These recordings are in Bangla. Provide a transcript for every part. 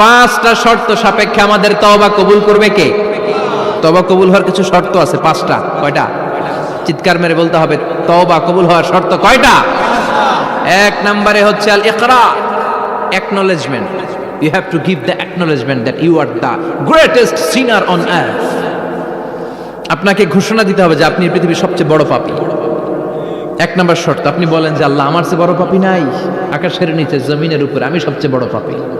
পাঁচটা শর্ত সাপেক্ষে আমাদের তওবা কবুল করবে কে? তওবা কবুল হওয়ার কিছু শর্ত আছে, পাঁচটা। কয়টা? চিৎকার মেরে বলতে হবে, তওবা কবুল হওয়ার শর্ত কয়টা? এক নম্বরে হচ্ছে আল ইকরা acknowledgement you have to give the acknowledgement that you are the greatest sinner on earth. আপনাকে ঘোষণা দিতে হবে যে আপনি পৃথিবীর সবচেয়ে বড় পাপী। এক নম্বর শর্ত, আপনি বলেন যে আল্লাহ আমার চেয়ে বড় পাপী নাই। আকাশের নিচে, জমিনের উপরে আমি সবচেয়ে বড় পাপী।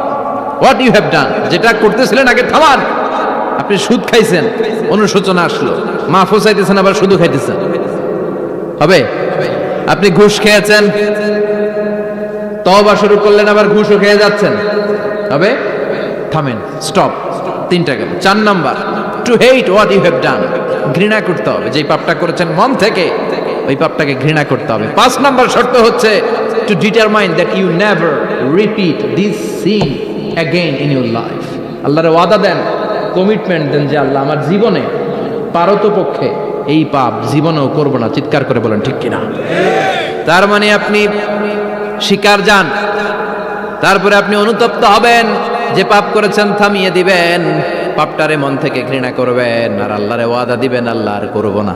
what you have done যেটা করতেছিলেন আগে থামান। আপনি সুদ খাইছেন, অনুশোচনা আসলো। মাফও চাইতেছেন আবার সুদও খাইতেছেন। হবে? আপনি ঘুষ খেয়েছেন, তওবা শুরু করলেন, আবার ঘুষও খেয়ে যাচ্ছেন। হবে? থামেন স্টপ তিনটা গেল। চার number to hate what you have done ঘৃণা করতে হবে। যেই পাপটা করেছেন মন থেকে, ওই পাপটাকে ঘৃণা করতে হবে। পাঁচ নাম্বার শর্ত হচ্ছে to determine that you never repeat this sin again in your life আল্লাহর ওয়াদা দেন কমিটমেন্ট দেন যে আল্লাহ আমার জীবনে পারতপক্ষে এই পাপ জীবনেও করব না। চিৎকার করে বলেন, ঠিক কিনা? তার মানে আপনি শিকার যান, তারপরে আপনি অনুতপ্ত হবেন, যে পাপ করেছেন থামিয়ে দিবেন, পাপটারে মন থেকে ঘৃণা করবেন, আর আল্লাহরে ওয়াদা দিবেন, আল্লাহ আর করব না।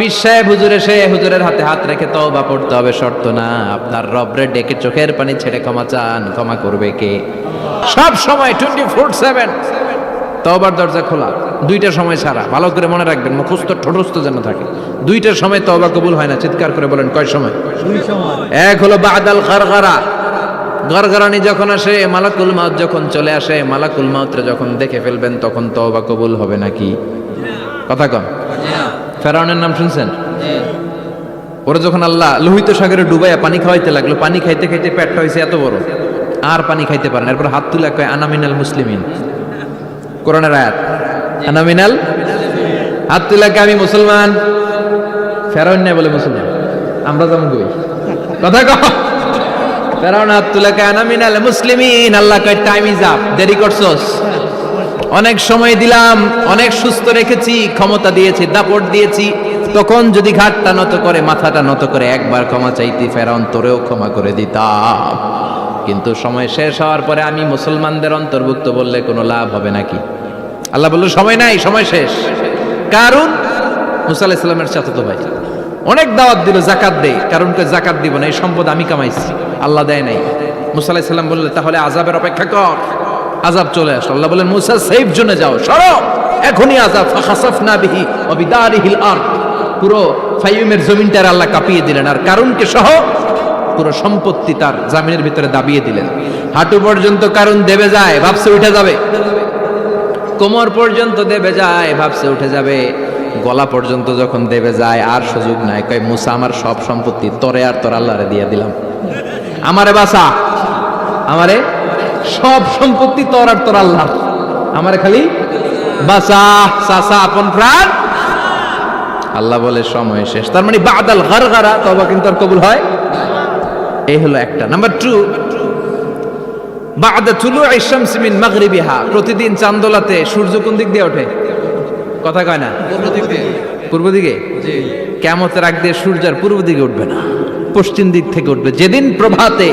পীর সাহেব হুজুর এসে হুজুরের হাতে হাত রেখে তওবা পড়তে হবে শর্ত না। আপনার রবরে ডেকে চোখের পানি ছেড়ে ক্ষমা চান ক্ষমা করবে কে? সব সময় টোয়েন্টি ফোর সেভেন তওবার দরজা খোলা দুইটা সময় ছাড়া ভালো করে মনে রাখবেন মুখস্থ ঠোঁটস্থ যেন থাকে। দুইটার সময় তওবা কবুল হয় না চিৎকার করে বলেন কয় সময়? এক হলো বাদাল গারগারা গরগরানি যখন আসে মালাকুল মাউত যখন চলে আসে মালাকুল মাউতরে যখন দেখে ফেলবেন তখন তওবা কবুল হবে নাকি? কথা কন। ফেরাউনের নাম শুনছেন? ওরা যখন আল্লাহ লোহিত সাগরে ডুবাইয়া পানি খাওয়াইতে লাগল পানি খাইতে খাইতে পেটটা হয়েছে এত বড়। আর পানি খাইতে পারেন এরপর হাত তুলে কয় আনামিনাল মুসলিমিন। কোরআনের আয়াত আনামিনাল হাত তুলে কয়, আমি মুসলমান। ফেরাউন নাই বলে মুসলমান। আমরা যেমন কই? কথা কহ ফেরাউন হাত তুলে কয় আনামিনাল মুসলিমিন। আল্লাহ কয় টাইম ইজ আপ। দেরি করছস? অনেক সময় দিলাম, অনেক সুস্থ রেখেছি, ক্ষমতা দিয়েছি, দাপট দিয়েছি। তখন যদি ঘাটটা নত করে, মাথাটা নত করে, একবার ক্ষমা চাইতি, ফেরাউন তোরেও ক্ষমা করে দিতাম। কিন্তু সময় শেষ হওয়ার পরে আমি মুসলমানদের অন্তর্ভুক্ত বললে কোনো লাভ হবে নাকি? আল্লাহ বলল, সময় নাই, সময় শেষ। কারণ মুসা আলাহিসাল্লামের চাচাতো ভাই। অনেক দাওয়াত দিল, জাকাত দে কারণ কে জাকাত দিব না, এই সম্পদ আমি কামাইছি। আল্লাহ দেয় নাই। মুসা আলাহিসাল্লাম বললে, তাহলে আজাবের অপেক্ষা কর। আজাব চলে আসলো। আল্লাহ বলেন, মুসা, সেফ জোনে যাও, সরো। এখনই আজাব ফাখাসাফ না বিহি অবিদারিহিল আর পুরো ফাইমের জমিনটার আল্লাহ কাঁপিয়ে দিলেন। আর কারণকে সহ পুরো সম্পত্তি তার জামিনের ভিতরে দাবিয়ে দিলেন। হাঁটু পর্যন্ত কারণ দেবে যায়, ভাবছে উঠে যাবে। কোমর পর্যন্ত দেবে যায়, ভাবছে উঠে যাবে। গলা পর্যন্ত যখন দেবে যায়, আর সুযোগ নাই। কয়, মুসা, আমার সব সম্পত্তি তরে আর তোর আল্লাহরে দিয়ে দিলাম। আমারে বাসা আমারে সব সম্পত্তি তোর আর তোর আল্লাহ আমারে খালি বাসা সাসা আপন প্রাণ। আল্লাহ বলে সময় শেষ। তার মানে বাদাল গার গারা তবা কিন্তু আর কবুল হয়। এই হলো একটা। নাম্বার টু বাদা তুলু ইশামস মিন মাগরিবিহা। প্রতিদিন চান্দোলাতে সূর্য কোন দিক দিয়ে ওঠে? কথা কয় না? পূর্ব দিকে? কেমতের আগ দিয়ে সূর্যের পূর্ব দিকে উঠবে না। পশ্চিম দিক থেকে উঠবে। যেদিন প্রভাতে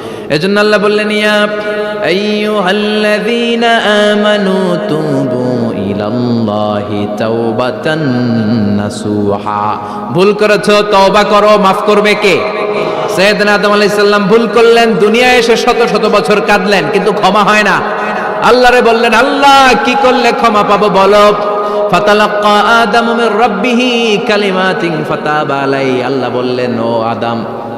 এজন্য আল্লাহ বললেন, ইয়া আইয়ুহাল্লাযীনা আমানু তুবু ইলাল্লাহি তাওবাতান নাসুহা। ভুল করেছ, তওবা করো, মাফ করবে কে? সৈয়দনা আদম আলাইহিস সালাম ভুল করলেন, দুনিয়ায় এসে শত শত বছর কাঁদলেন, কিন্তু ক্ষমা হয় না। আল্লাহরে বললেন, আল্লাহ, কি করলে ক্ষমা পাবো বলো? ফাতালাক্কা আদম মির রাব্বিহি কালিমাতিন ফাতাবা আলাই আল্লাহ বললেন, ও আদম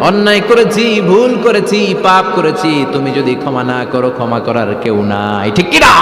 অন্যায় করেছি, ভুল করেছি, পাপ করেছি, তুমি যদি ক্ষমা না করো, ক্ষমা করার কেউ নাই। ঠিক কিনা?